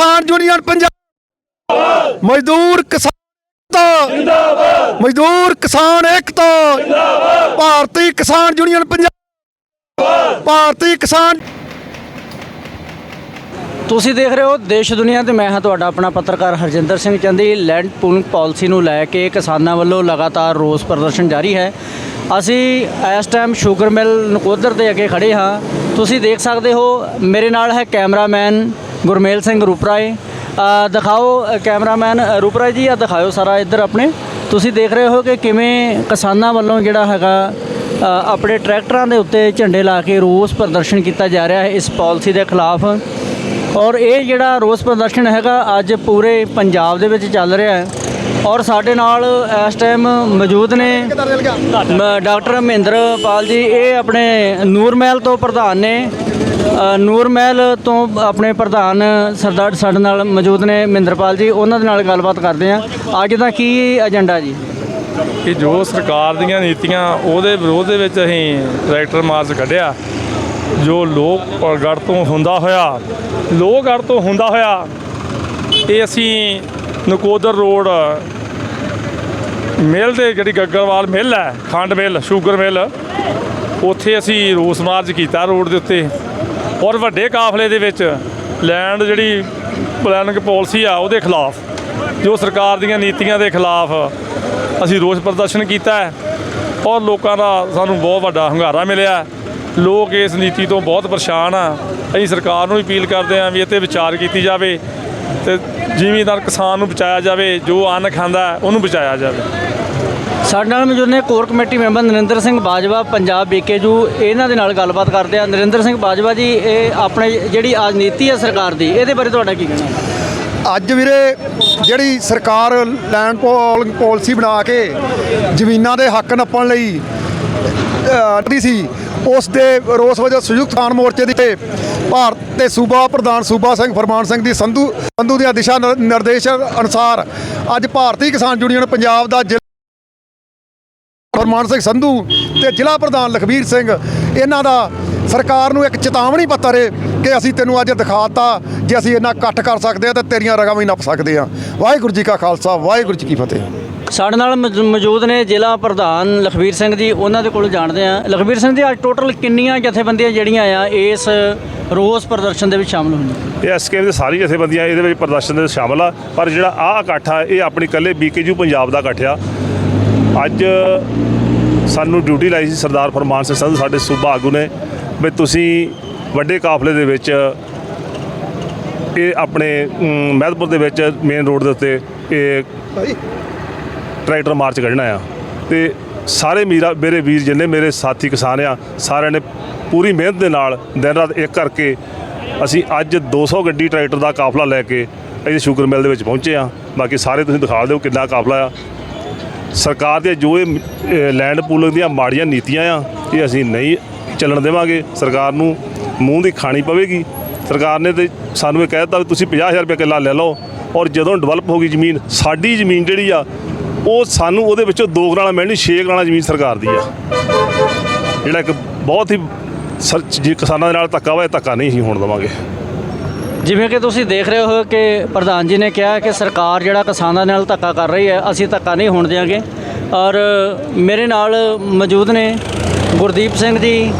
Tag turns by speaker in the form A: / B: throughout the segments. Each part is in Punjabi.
A: ਕਿਸਾਨ ਯੂਨੀਅਨ ਪੰਜਾਬ। ਮਜ਼ਦੂਰ ਕਿਸਾਨ ਜਿੰਦਾਬਾਦ ਮਜ਼ਦੂਰ ਕਿਸਾਨ ਏਕਤਾ। ਜਿੰਦਾਬਾਦ ਭਾਰਤੀ ਕਿਸਾਨ ਯੂਨੀਅਨ ਪੰਜਾਬ। ਭਾਰਤੀ ਕਿਸਾਨ
B: ਤੁਸੀਂ ਦੇਖ ਰਹੇ ਹੋ ਦੇਸ਼ ਦੁਨੀਆ ਤੇ ਮੈਂ ਹਾਂ ਤੁਹਾਡਾ ਆਪਣਾ ਪੱਤਰਕਾਰ Harjinder Singh Chandi. Land pooling policy ਨੂੰ ਲੈ ਕੇ ਕਿਸਾਨਾਂ ਵੱਲੋਂ ਲਗਾਤਾਰ ਰੋਸ ਪ੍ਰਦਰਸ਼ਨ ਜਾਰੀ ਹੈ। ਅਸੀਂ ਇਸ ਟਾਈਮ ਸ਼ੂਗਰ ਮਿਲ ਨਕੋਦਰ ਦੇ ਅੱਗੇ ਖੜੇ ਹਾਂ। ਤੁਸੀਂ ਦੇਖ ਸਕਦੇ ਹੋ, ਮੇਰੇ ਨਾਲ ਹੈ ਕੈਮਰਾਮੈਨ ਗੁਰਮੇਲ ਸਿੰਘ ਰੂਪਰਾਏ। ਦਿਖਾਓ ਕੈਮਰਾਮੈਨ ਰੂਪਰਾਏ ਜੀ, ਆ ਦਿਖਾਓ ਸਾਰਾ ਇੱਧਰ ਆਪਣੇ। ਤੁਸੀਂ ਦੇਖ ਰਹੇ ਹੋ ਕਿ ਕਿਵੇਂ ਕਿਸਾਨਾਂ ਵੱਲੋਂ ਜਿਹੜਾ ਹੈਗਾ ਆਪਣੇ ਟਰੈਕਟਰਾਂ ਦੇ ਉੱਤੇ ਝੰਡੇ ਲਾ ਕੇ ਰੋਸ ਪ੍ਰਦਰਸ਼ਨ ਕੀਤਾ ਜਾ ਰਿਹਾ ਹੈ ਇਸ ਪਾਲਿਸੀ ਦੇ ਖਿਲਾਫ। ਔਰ ਇਹ ਜਿਹੜਾ ਰੋਸ ਪ੍ਰਦਰਸ਼ਨ ਹੈਗਾ, ਅੱਜ ਪੂਰੇ ਪੰਜਾਬ ਦੇ ਵਿੱਚ ਚੱਲ ਰਿਹਾ ਹੈ। ਔਰ ਸਾਡੇ ਨਾਲ ਇਸ ਟਾਈਮ ਮੌਜੂਦ ਨੇ ਡਾਕਟਰ ਮਹਿੰਦਰ ਪਾਲ ਜੀ। ਇਹ ਆਪਣੇ ਨੂਰਮਹਿਲ ਤੋਂ ਪ੍ਰਧਾਨ ਨੇ। ਨੂਰ ਮਹਿਲ ਤੋਂ ਆਪਣੇ ਪ੍ਰਧਾਨ ਸਰਦਾਰ ਸਾਡੇ ਨਾਲ ਮੌਜੂਦ ਨੇ ਮਹਿੰਦਰਪਾਲ ਜੀ, ਉਹਨਾਂ ਦੇ ਨਾਲ ਗੱਲਬਾਤ ਕਰਦੇ ਹਾਂ। ਅੱਜ ਦਾ ਕੀ ਏਜੰਡਾ ਜੀ?
C: ਕਿ ਜੋ ਸਰਕਾਰ ਦੀਆਂ ਨੀਤੀਆਂ, ਉਹਦੇ ਵਿਰੋਧ ਦੇ ਵਿੱਚ ਅਸੀਂ ਟਰੈਕਟਰ ਮਾਰਚ ਕੱਢਿਆ। ਜੋ ਲੋਕ ਗੜ ਤੋਂ ਹੁੰਦਾ ਹੋਇਆ, ਲੋਕ ਗੜ ਤੋਂ ਹੁੰਦਾ ਹੋਇਆ, ਇਹ ਅਸੀਂ ਨਕੋਦਰ ਰੋਡ ਮਿਲ ਦੇ ਜਿਹੜੀ ਗੱਗਰਵਾਲ ਮਿਲ ਹੈ, ਖੰਡ ਮਿਲ, ਸ਼ੂਗਰ ਮਿਲ, ਉੱਥੇ ਅਸੀਂ ਰੋਸ ਮਾਰਚ ਕੀਤਾ ਰੋਡ ਦੇ ਉੱਤੇ। ਔਰ ਵੱਡੇ ਕਾਫਲੇ ਦੇ ਵਿੱਚ ਲੈਂਡ ਜਿਹੜੀ ਪਲੈਨਿੰਗ ਪਾਲਿਸੀ ਆ, ਉਹਦੇ ਖਿਲਾਫ, ਜੋ ਸਰਕਾਰ ਦੀਆਂ ਨੀਤੀਆਂ ਦੇ ਖਿਲਾਫ ਅਸੀਂ ਰੋਸ ਪ੍ਰਦਰਸ਼ਨ ਕੀਤਾ ਹੈ ਔਰ ਲੋਕਾਂ ਦਾ ਸਾਨੂੰ ਬਹੁਤ ਵੱਡਾ ਹੰਗਾਰਾ ਮਿਲਿਆ ਲੋਕ ਇਸ ਨੀਤੀ ਤੋਂ ਬਹੁਤ ਪਰੇਸ਼ਾਨ ਆ। ਅਸੀਂ ਸਰਕਾਰ ਨੂੰ ਵੀ ਅਪੀਲ ਕਰਦੇ ਹਾਂ ਵੀ ਇਹ 'ਤੇ ਵਿਚਾਰ ਕੀਤੀ ਜਾਵੇ ਤੇ ਜ਼ਿਮੀਂਦਾਰ ਕਿਸਾਨ ਨੂੰ ਬਚਾਇਆ ਜਾਵੇ, ਜੋ ਅੰਨ ਖਾਂਦਾ ਉਹਨੂੰ ਬਚਾਇਆ ਜਾਵੇ।
B: ਸਾਡੇ ਨਾਲ ਮੌਜੂਦ ਨੇ core committee member Narinder Singh Bajwa Punjab B K U ਇਹਨਾਂ ਦੇ ਨਾਲ ਗੱਲਬਾਤ ਕਰਦੇ ਆ ਨਰਿੰਦਰ ਸਿੰਘ ਬਾਜਵਾ ਜੀ ਇਹ ਆਪਣੇ ਜਿਹੜੀ ਆਜ ਨੀਤੀ ਹੈ ਸਰਕਾਰ ਦੀ ਇਹਦੇ ਬਾਰੇ ਤੁਹਾਡਾ ਕੀ ਕਹਿਣਾ?
A: ਅੱਜ ਵੀਰੇ ਜਿਹੜੀ ਸਰਕਾਰ ਲੈਂਡ ਪੋਲਿੰਗ ਪਾਲਿਸੀ ਬਣਾ ਕੇ ਜ਼ਮੀਨਾਂ ਦੇ ਹੱਕ ਨੱਪਣ ਲਈ ਅਹ, ਦੀ ਸੀ ਉਸ ਦੇ ਰੋਸ ਵਜੋਂ ਸੰਯੁਕਤ ਕਿਸਾਨ ਮੋਰਚੇ ਦੀ ਤੇ ਭਾਰਤ ਦੇ ਸੂਬਾ ਪ੍ਰਧਾਨ ਸੂਬਾ ਸਿੰਘ ਫਰਮਾਨ ਸਿੰਘ ਦੀ ਸੰਧੂ ਸੰਧੂ ਦੀਆਂ ਦਿਸ਼ਾ ਨਿਰ- ਨਿਰਦੇਸ਼ ਅਨੁਸਾਰ ਅੱਜ ਭਾਰਤੀ ਕਿਸਾਨ ਯੂਨੀਅਨ ਪੰਜਾਬ ਦਾ ਜ਼ਿਲ੍ਹਾ ਫਰਮਾਨ ਸਿੰਘ ਸੰਧੂ ਤੇ ਜ਼ਿਲ੍ਹਾ ਪ੍ਰਧਾਨ ਲਖਬੀਰ ਸਿੰਘ ਇਹਨਾਂ ਦਾ ਸਰਕਾਰ ਨੂੰ ਇੱਕ ਚੇਤਾਵਨੀ ਪੱਤਰ ਹੈ ਕਿ ਅਸੀਂ ਤੈਨੂੰ ਅੱਜ ਦਿਖਾਤਾ ਜੇ ਅਸੀਂ ਇੰਨਾ ਇਕੱਠ ਕਰ ਸਕਦੇ ਆ ਤਾਂ ਤੇਰੀਆਂ ਰਗਾਂ ਵੀ ਨੱਪ ਸਕਦੇ ਆ ਵਾਹਿਗੁਰੂ ਜੀ ਕਾ ਖਾਲਸਾ ਵਾਹਿਗੁਰੂ ਜੀ ਕੀ ਫਤਿਹ।
B: ਸਾਡੇ ਨਾਲ ਮੌਜ- ਮੌਜੂਦ ਨੇ ਜ਼ਿਲ੍ਹਾ ਪ੍ਰਧਾਨ ਲਖਵੀਰ ਸਿੰਘ ਜੀ ਉਹਨਾਂ ਦੇ ਕੋਲ ਜਾਣਦੇ ਆ ਲਖਵੀਰ ਸਿੰਘ ਜੀ ਅੱਜ ਟੋਟਲ ਕਿੰਨੀਆਂ ਜਥੇਬੰਦੀਆਂ ਜਿਹੜੀਆਂ ਆ ਇਸ ਰੋਸ ਪ੍ਰਦਰਸ਼ਨ ਦੇ ਵਿੱਚ ਸ਼ਾਮਲ ਹੋਈਆਂ?
D: ਇਹ ਐਸਕੇਐਮ ਦੇ ਸਾਰੀ ਜਥੇਬੰਦੀਆਂ ਇਹਦੇ ਵਿੱਚ ਪ੍ਰਦਰਸ਼ਨ ਦੇ ਵਿੱਚ ਸ਼ਾਮਲ ਆ ਪਰ ਜਿਹੜਾ ਆਹ ਇਕੱਠ ਆ ਇਹ ਆਪਣੀ ਇਕੱਲੇ ਬੀਕੇਯੂ ਪੰਜਾਬ ਦਾ ਇਕੱਠ ਆ। ਅੱਜ ਸਾਨੂੰ ਡਿਊਟੀ ਲਾਈ ਸੀ ਸਰਦਾਰ ਫਰਮਾਨ ਸਿੰਘ ਸੰਧੂ, ਸਾਡੇ ਸੂਬਾ ਆਗੂ ਨੇ ਵੀ ਤੁਸੀਂ ਵੱਡੇ ਕਾਫਲੇ ਦੇ ਵਿੱਚ ਇਹ ਆਪਣੇ ਮਹਿਦਪੁਰ ਦੇ ਵਿੱਚ ਮੇਨ ਰੋਡ ਦੇ ਉੱਤੇ ਇਹ ਟਰੈਕਟਰ ਮਾਰਚ ਕੱਢਣਾ ਆ। ਤੇ ਸਾਰੇ ਮੀਰਾ, ਮੇਰੇ ਵੀਰ ਜਿੰਨੇ ਮੇਰੇ ਸਾਥੀ ਕਿਸਾਨ ਆ, ਸਾਰਿਆਂ ਨੇ ਪੂਰੀ ਮਿਹਨਤ ਦੇ ਨਾਲ ਦਿਨ ਰਾਤ ਇੱਕ ਕਰਕੇ ਅਸੀਂ ਅੱਜ 200 ਗੱਡੀ ਟਰੈਕਟਰ ਦਾ ਕਾਫਲਾ ਲੈ ਕੇ ਇਹ ਸ਼ੂਗਰ ਮਿਲ ਦੇ ਵਿੱਚ ਪਹੁੰਚੇ ਆ। ਬਾਕੀ ਸਾਰੇ ਤੁਸੀਂ ਦਿਖਾ ਦਿਓ ਕਿੰਨਾ ਕਾਫਲਾ ਆ। ਸਰਕਾਰ ਦੇ ਜੋ ਇਹ ਲੈਂਡ ਪੂਲਿੰਗ ਦੀਆਂ ਮਾੜੀਆਂ ਨੀਤੀਆਂ ਆ, ਇਹ ਅਸੀਂ ਨਹੀਂ ਚੱਲਣ ਦੇਵਾਂਗੇ। ਸਰਕਾਰ ਨੂੰ ਮੂੰਹ ਦੀ ਖਾਣੀ ਪਵੇਗੀ। ਸਰਕਾਰ ਨੇ ਤੇ ਸਾਨੂੰ ਇਹ ਕਹਿ ਦਿੱਤਾ ਵੀ ਤੁਸੀਂ 50000 ਰੁਪਏ ਕਿੱਲਾ ਲੈ ਲਓ ਔਰ ਜਦੋਂ ਡਿਵੈਲਪ ਹੋ ਗਈ ਜ਼ਮੀਨ, ਸਾਡੀ ਜ਼ਮੀਨ ਜਿਹੜੀ ਆ, ਉਹ ਸਾਨੂੰ ਉਹਦੇ ਵਿੱਚੋਂ ਦੋ ਕਨਾਲਾਂ ਮਿਲਣੀ, ਛੇ ਕਨਾਲਾਂ ਜ਼ਮੀਨ ਸਰਕਾਰ ਦੀ ਆ। ਜਿਹੜਾ ਇੱਕ ਬਹੁਤ ਹੀ ਸਰ ਜੇ ਕਿਸਾਨਾਂ ਦੇ ਨਾਲ ਧੱਕਾ ਹੋਇਆ, ਧੱਕਾ ਨਹੀਂ ਅਸੀਂ ਹੋਣ ਦੇਵਾਂਗੇ।
B: ਜਿਵੇਂ ਕਿ ਤੁਸੀਂ ਦੇਖ ਰਹੇ ਹੋ ਕਿ ਪ੍ਰਧਾਨ ਜੀ ਨੇ ਕਿਹਾ ਕਿ ਸਰਕਾਰ ਜਿਹੜਾ ਕਿਸਾਨਾਂ ਨਾਲ ਧੱਕਾ ਕਰ ਰਹੀ ਹੈ, ਅਸੀਂ ਧੱਕਾ ਨਹੀਂ ਹੋਣ ਦਿਆਂਗੇ। ਔਰ ਮੇਰੇ ਨਾਲ ਮੌਜੂਦ ਨੇ ਗੁਰਦੀਪ ਸਿੰਘ ਜੀ।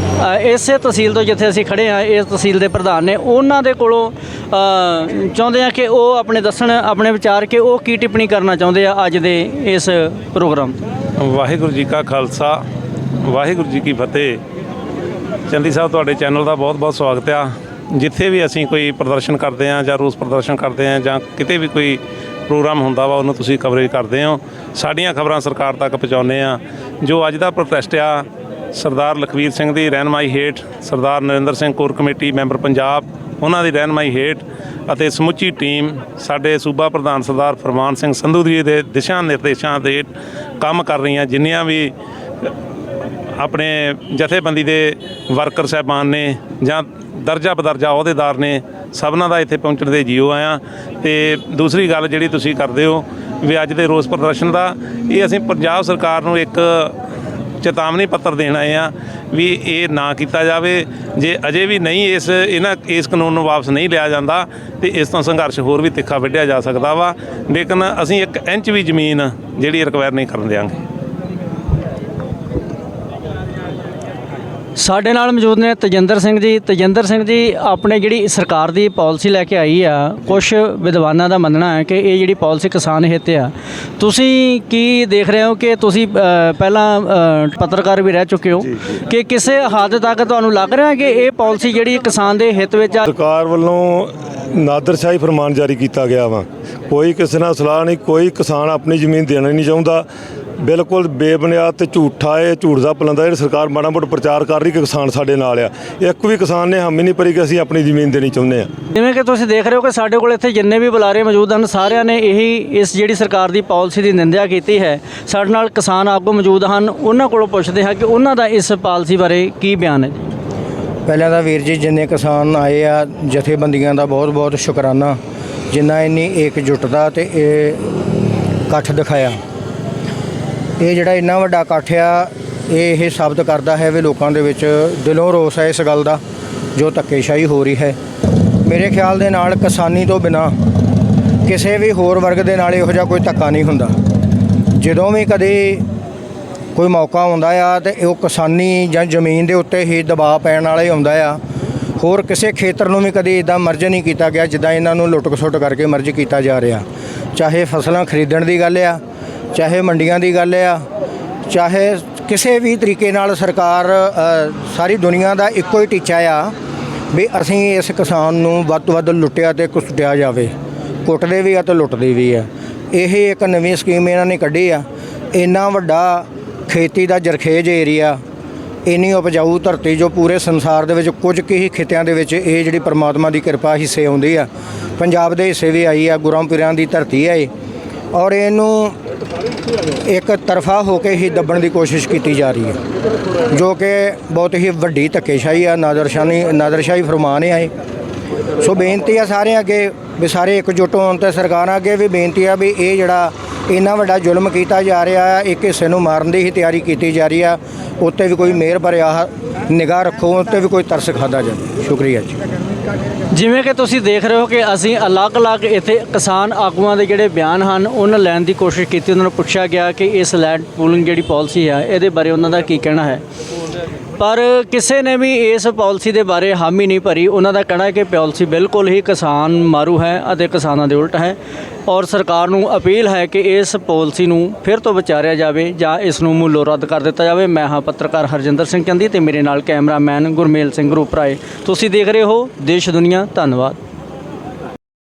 B: ਇਸੇ ਤਹਿਸੀਲ ਤੋਂ ਜਿੱਥੇ ਅਸੀਂ ਖੜੇ ਹਾਂ, ਇਸ ਤਹਿਸੀਲ ਦੇ ਪ੍ਰਧਾਨ ਨੇ। ਉਹਨਾਂ ਦੇ ਕੋਲੋਂ ਚਾਹੁੰਦੇ ਆ ਕਿ ਉਹ ਆਪਣੇ ਦੱਸਣ, ਆਪਣੇ ਵਿਚਾਰ ਕਿ ਉਹ ਕੀ ਟਿੱਪਣੀ ਕਰਨਾ ਚਾਹੁੰਦੇ ਆ ਅੱਜ ਦੇ ਇਸ ਪ੍ਰੋਗਰਾਮ
C: ਵਾਹਿਗੁਰੂ ਜੀ ਕਾ ਖਾਲਸਾ, ਵਾਹਿਗੁਰੂ ਜੀ ਕੀ ਫਤਿਹ। ਚੰਦੀ ਸਾਹਿਬ, ਤੁਹਾਡੇ ਚੈਨਲ ਦਾ ਬਹੁਤ-ਬਹੁਤ ਸਵਾਗਤ ਆ। ਜਿੱਥੇ ਵੀ ਅਸੀਂ ਕੋਈ ਪ੍ਰਦਰਸ਼ਨ ਕਰਦੇ ਆ ਜਾਂ ਰੋਸ ਪ੍ਰਦਰਸ਼ਨ ਕਰਦੇ ਆ ਜਾਂ ਕਿਤੇ ਵੀ ਕੋਈ ਪ੍ਰੋਗਰਾਮ ਹੁੰਦਾ ਵਾ, ਉਹਨੂੰ ਤੁਸੀਂ ਕਵਰੇਜ ਕਰਦੇ ਹੋ। ਸਾਡੀਆਂ ਖਬਰਾਂ ਸਰਕਾਰ ਤੱਕ ਪਹੁੰਚਾਉਂਦੇ ਆ ਜੋ ਅੱਜ ਦਾ ਪ੍ਰੋਟੈਸਟ ਆ, ਸਰਦਾਰ ਲਖਵੀਰ ਸਿੰਘ ਦੀ ਰਹਿਨਮਾਈ ਹੇਠ, Sardar Narinder Singh core committee member Punjab, ਉਹਨਾਂ ਦੀ ਰਹਿਨਮਾਈ ਹੇਠ ਅਤੇ ਸਮੁੱਚੀ ਟੀਮ, ਸਾਡੇ ਸੂਬਾ ਪ੍ਰਧਾਨ ਸਰਦਾਰ ਫਰਮਾਨ ਸਿੰਘ ਸੰਧੂ ਜੀ ਦੇ ਦਿਸ਼ਾ ਨਿਰਦੇਸ਼ਾਂ ਦੇ ਕੰਮ ਕਰ ਰਹੀਆਂ, ਜਿੰਨੀਆਂ ਵੀ ਆਪਣੇ ਜਥੇਬੰਦੀ ਦੇ ਵਰਕਰ ਸਾਹਿਬਾਨ ਨੇ ਜਾਂ ਦਰਜਾ ਬਦਰਜਾ ਅਹੁਦੇਦਾਰ ਨੇ ਸਭਨਾਂ ਦਾ ਇੱਥੇ ਪਹੁੰਚਣ ਦੇ ਜੀਓ ਆਇਆ ਤੇ ਦੂਸਰੀ ਗੱਲ ਜਿਹੜੀ ਤੁਸੀਂ ਕਰਦੇ ਹੋ ਵੀ ਅੱਜ ਦੇ ਰੋਸ ਪ੍ਰਦਰਸ਼ਨ ਦਾ, ਇਹ ਅਸੀਂ ਪੰਜਾਬ ਸਰਕਾਰ ਨੂੰ ਇੱਕ ਚੇਤਾਵਨੀ ਪੱਤਰ ਦੇਣ ਆਏ ਆ ਵੀ ਇਹ ਨਾ ਕੀਤਾ ਜਾਵੇ। ਜੇ ਅਜੇ ਵੀ ਨਹੀਂ ਇਸ, ਇਹਨਾਂ, ਇਸ ਕਾਨੂੰਨ ਨੂੰ ਵਾਪਸ ਨਹੀਂ ਲਿਆ ਜਾਂਦਾ, ਤੇ ਇਸ ਤੋਂ ਸੰਘਰਸ਼ ਹੋਰ ਵੀ ਤਿੱਖਾ ਵਿੱਢਿਆ ਜਾ ਸਕਦਾ ਵਾ। ਲੇਕਿਨ ਅਸੀਂ ਇੱਕ ਇੰਚ ਵੀ ਜ਼ਮੀਨ ਜਿਹੜੀ ਰਿਕਵਾਇਰ ਨਹੀਂ ਕਰਨ ਦਿਆਂਗੇ।
B: ਸਾਡੇ ਨਾਲ ਮੌਜੂਦ ਨੇ ਤਜਿੰਦਰ ਸਿੰਘ ਜੀ। ਤਜਿੰਦਰ ਸਿੰਘ ਜੀ ਆਪਣੇ ਜਿਹੜੀ ਸਰਕਾਰ ਦੀ ਪਾਲਿਸੀ ਲੈ ਕੇ ਆਈ ਆ ਕੁਝ ਵਿਦਵਾਨਾਂ ਦਾ ਮੰਨਣਾ ਹੈ ਕਿ ਇਹ ਜਿਹੜੀ ਪਾਲਿਸੀ ਕਿਸਾਨ ਹਿੱਤ ਆ। ਤੁਸੀਂ ਕੀ ਦੇਖ ਰਹੇ ਹੋ ਕਿ ਤੁਸੀਂ ਅ, ਪਹਿਲਾਂ ਅ, ਪੱਤਰਕਾਰ ਵੀ ਰਹਿ ਚੁੱਕੇ ਹੋ ਕਿ ਕਿਸੇ ਹੱਦ ਤੱਕ ਤੁਹਾਨੂੰ ਲੱਗ ਰਿਹਾ ਕਿ ਇਹ ਪਾਲਿਸੀ ਜਿਹੜੀ ਕਿਸਾਨ ਦੇ ਹਿੱਤ ਵਿੱਚ ਆ?
E: ਸਰਕਾਰ ਵੱਲੋਂ ਨਾਦਰਸ਼ਾਹੀ ਫਰਮਾਨ ਜਾਰੀ ਕੀਤਾ ਗਿਆ ਵਾ। ਕੋਈ ਕਿਸੇ ਨਾਲ ਸਲਾਹ ਨਹੀਂ ਕੋਈ ਕਿਸਾਨ ਆਪਣੀ ਜ਼ਮੀਨ ਦੇਣਾ ਨਹੀਂ ਚਾਹੁੰਦਾ। ਬਿਲਕੁਲ ਬੇਬੁਨਿਆਦ ਤੇ ਝੂਠਾ ਇਹ ਝੂਠ ਦਾ ਪਲੰਦਾ ਜਿਹੜੀ ਸਰਕਾਰ ਮਾੜਾ ਮੋਟਾ ਪ੍ਰਚਾਰ ਕਰ ਰਹੀ ਕਿ ਕਿਸਾਨ ਸਾਡੇ ਨਾਲ ਆ। ਇੱਕ ਵੀ ਕਿਸਾਨ ਨੇ ਹਾਮੀ ਨਹੀਂ ਭਰੀ ਕਿ ਅਸੀਂ ਆਪਣੀ ਜ਼ਮੀਨ ਦੇਣੀ ਚਾਹੁੰਦੇ ਆ।
B: ਜਿਵੇਂ ਕਿ ਤੁਸੀਂ ਦੇਖ ਰਹੇ ਹੋ ਕਿ ਸਾਡੇ ਕੋਲ ਇੱਥੇ ਜਿੰਨੇ ਵੀ ਬੁਲਾਰੇ ਮੌਜੂਦ ਹਨ ਸਾਰਿਆਂ ਨੇ ਇਹੀ ਇਸ ਜਿਹੜੀ ਸਰਕਾਰ ਦੀ ਪਾਲਿਸੀ ਦੀ ਨਿੰਦਿਆ ਕੀਤੀ ਹੈ। ਸਾਡੇ ਨਾਲ ਕਿਸਾਨ ਆਗੂ ਮੌਜੂਦ ਹਨ ਉਹਨਾਂ ਕੋਲੋਂ ਪੁੱਛਦੇ ਹਾਂ ਕਿ ਉਹਨਾਂ ਦਾ ਇਸ ਪਾਲਿਸੀ ਬਾਰੇ ਕੀ ਬਿਆਨ ਹੈ ਜੀ।
F: ਪਹਿਲਾਂ ਤਾਂ ਵੀਰ ਜੀ ਜਿੰਨੇ ਕਿਸਾਨ ਆਏ ਆ ਜਥੇਬੰਦੀਆਂ ਦਾ ਬਹੁਤ ਬਹੁਤ ਸ਼ੁਕਰਾਨਾ। ਜਿਨ੍ਹਾਂ ਇੰਨੀ ਇਕਜੁੱਟਤਾ ਤੇ ਇਹ ਇਕੱਠ ਦਿਖਾਇਆ। ਇਹ ਜਿਹੜਾ ਇੰਨਾ ਵੱਡਾ ਇਕੱਠ ਆ, ਇਹ ਇਹ ਸਾਬਤ ਕਰਦਾ ਹੈ ਵੀ ਲੋਕਾਂ ਦੇ ਵਿੱਚ ਦਿਲੋਂ ਰੋਸ ਹੈ ਇਸ ਗੱਲ ਦਾ, ਜੋ ਧੱਕੇਸ਼ਾਹੀ ਹੋ ਰਹੀ ਹੈ। ਮੇਰੇ ਖਿਆਲ ਦੇ ਨਾਲ ਕਿਸਾਨੀ ਤੋਂ ਬਿਨਾ ਕਿਸੇ ਵੀ ਹੋਰ ਵਰਗ ਦੇ ਨਾਲ ਇਹੋ ਜਿਹਾ ਕੋਈ ਧੱਕਾ ਨਹੀਂ ਹੁੰਦਾ। ਜਦੋਂ ਵੀ ਕਦੇ ਕੋਈ ਮੌਕਾ ਆਉਂਦਾ ਆ ਤੇ ਉਹ ਕਿਸਾਨੀ ਜਾਂ ਜ਼ਮੀਨ ਦੇ ਉੱਤੇ ਹੀ ਦਬਾਅ ਪੈਣ ਵਾਲਾ ਹੀ ਆਉਂਦਾ ਆ, ਹੋਰ ਕਿਸੇ ਖੇਤਰ ਨੂੰ ਵੀ ਕਦੀ ਇਦਾਂ ਮਰਜ ਨਹੀਂ ਕੀਤਾ ਗਿਆ ਜਿੱਦਾਂ ਇਹਨਾਂ ਨੂੰ ਲੁੱਟ ਖਸੁੱਟ ਕਰਕੇ ਮਰਜ ਕੀਤਾ ਜਾ ਰਿਹਾ। ਚਾਹੇ ਫਸਲਾਂ ਖਰੀਦਣ ਦੀ ਗੱਲ ਆ ਚਾਹੇ ਮੰਡੀਆਂ ਦੀ ਗੱਲ ਆ, ਚਾਹੇ ਕਿਸੇ ਵੀ ਤਰੀਕੇ ਨਾਲ ਸਰਕਾਰ ਸਾਰੀ ਦੁਨੀਆ ਦਾ ਇੱਕੋ ਹੀ ਟੀਚਾ ਆ ਵੀ ਅਸੀਂ ਇਸ ਕਿਸਾਨ ਨੂੰ ਵੱਧ ਤੋਂ ਵੱਧ ਲੁੱਟਿਆ ਤੇ ਕੁੱਟਿਆ ਜਾਵੇ। ਕੁੱਟਦੇ ਵੀ ਆ ਤੇ ਲੁੱਟਦੇ ਵੀ ਆ। ਇਹ ਇੱਕ ਨਵੀਂ ਸਕੀਮ ਇਹਨਾਂ ਨੇ ਕੱਢੀ ਆ। ਇੰਨਾ ਵੱਡਾ ਖੇਤੀ ਦਾ ਜਰਖੇਜ ਏਰੀਆ, ਇੰਨੀ ਉਪਜਾਊ ਧਰਤੀ ਜੋ ਪੂਰੇ ਸੰਸਾਰ ਦੇ ਵਿੱਚ ਕੁਝ ਕੁ ਹੀ ਖਿੱਤਿਆਂ ਦੇ ਵਿੱਚ ਇਹ ਜਿਹੜੀ ਪਰਮਾਤਮਾ ਦੀ ਕਿਰਪਾ ਹਿੱਸੇ ਆਉਂਦੀ ਆ। ਪੰਜਾਬ ਦੇ ਹਿੱਸੇ ਵੀ ਆਈ ਆ ਗੁਰਾਂ ਪੀਰਾਂ ਦੀ ਧਰਤੀ ਹੈ ਇਹ। ਔਰ ਇਹਨੂੰ ਇੱਕ ਤਰਫਾ ਹੋ ਕੇ ਹੀ ਦੱਬਣ ਦੀ ਕੋਸ਼ਿਸ਼ ਕੀਤੀ ਜਾ ਰਹੀ ਹੈ, ਜੋ ਕਿ ਬਹੁਤ ਹੀ ਵੱਡੀ ਧੱਕੇਸ਼ਾਹੀ ਆ ਨਾਦਰਸ਼ਾਹੀ ਨਾਦਰਸ਼ਾਹੀ ਫਰਮਾਨ ਹੈ ਸੋ ਬੇਨਤੀ ਆ ਸਾਰਿਆਂ ਅੱਗੇ ਵੀ ਸਾਰੇ ਇਕਜੁੱਟ ਹੋਣ ਤੇ ਸਰਕਾਰਾਂ ਅੱਗੇ ਵੀ ਬੇਨਤੀ ਆ ਵੀ ਇਹ ਜਿਹੜਾ ਇੰਨਾ ਵੱਡਾ ਜ਼ੁਲਮ ਕੀਤਾ ਜਾ ਰਿਹਾ ਆ, ਇੱਕ ਹਿੱਸੇ ਨੂੰ ਮਾਰਨ ਦੀ ਹੀ ਤਿਆਰੀ ਕੀਤੀ ਜਾ ਰਹੀ ਆ, ਉੱਤੇ ਵੀ ਕੋਈ ਮਿਹਰ ਭਰਿਆ ਨਿਗਾਹ ਰੱਖੋ, ਉੱਤੇ ਵੀ ਕੋਈ ਤਰਸ ਖਾਦਾ ਜਾਵੇ। ਸ਼ੁਕਰੀਆ ਜੀ।
B: ਜਿਵੇਂ ਕਿ ਤੁਸੀਂ ਦੇਖ ਰਹੇ ਹੋ ਕਿ ਅਸੀਂ ਅਲੱਗ-ਅਲੱਗ ਇੱਥੇ ਕਿਸਾਨ ਆਗੂਆਂ ਦੇ ਜਿਹੜੇ ਬਿਆਨ ਹਨ, ਉਹਨਾਂ ਲੈਣ ਦੀ ਕੋਸ਼ਿਸ਼ ਕੀਤੀ, ਉਹਨਾਂ ਨੂੰ ਪੁੱਛਿਆ ਗਿਆ ਕਿ ਇਸ ਲੈਂਡ ਪੂਲਿੰਗ ਜਿਹੜੀ ਪਾਲਿਸੀ ਹੈ, ਇਹਦੇ ਬਾਰੇ ਉਹਨਾਂ ਦਾ ਕੀ ਕਹਿਣਾ ਹੈ? ਪਰ ਕਿਸੇ ਨੇ ਵੀ ਇਸ ਪਾਲਿਸੀ ਦੇ ਬਾਰੇ ਹਾਮੀ ਨਹੀਂ ਭਰੀ। ਉਹਨਾਂ ਦਾ ਕਹਿਣਾ ਹੈ ਕਿ ਪਾਲਿਸੀ ਬਿਲਕੁਲ ਹੀ ਕਿਸਾਨ ਮਾਰੂ ਹੈ ਅਤੇ ਕਿਸਾਨਾਂ ਦੇ ਉਲਟ ਹੈ ਔਰ ਸਰਕਾਰ ਨੂੰ ਅਪੀਲ ਹੈ ਕਿ ਇਸ ਪਾਲਿਸੀ ਨੂੰ ਫਿਰ ਤੋਂ ਵਿਚਾਰਿਆ ਜਾਵੇ ਜਾਂ ਇਸ ਨੂੰ ਮੂਲੋਂ ਰੱਦ ਕਰ ਦਿੱਤਾ ਜਾਵੇ। ਮੈਂ ਹਾਂ ਪੱਤਰਕਾਰ ਹਰਜਿੰਦਰ ਸਿੰਘ ਚੰਦੀ ਤੇ ਮੇਰੇ ਨਾਲ ਕੈਮਰਾਮੈਨ ਗੁਰਮੇਲ ਸਿੰਘ ਰੂਪਰਾਏ। ਤੁਸੀਂ ਦੇਖ ਰਹੇ ਹੋ ਦੇਸ਼ ਦੁਨੀਆ। ਧੰਨਵਾਦ।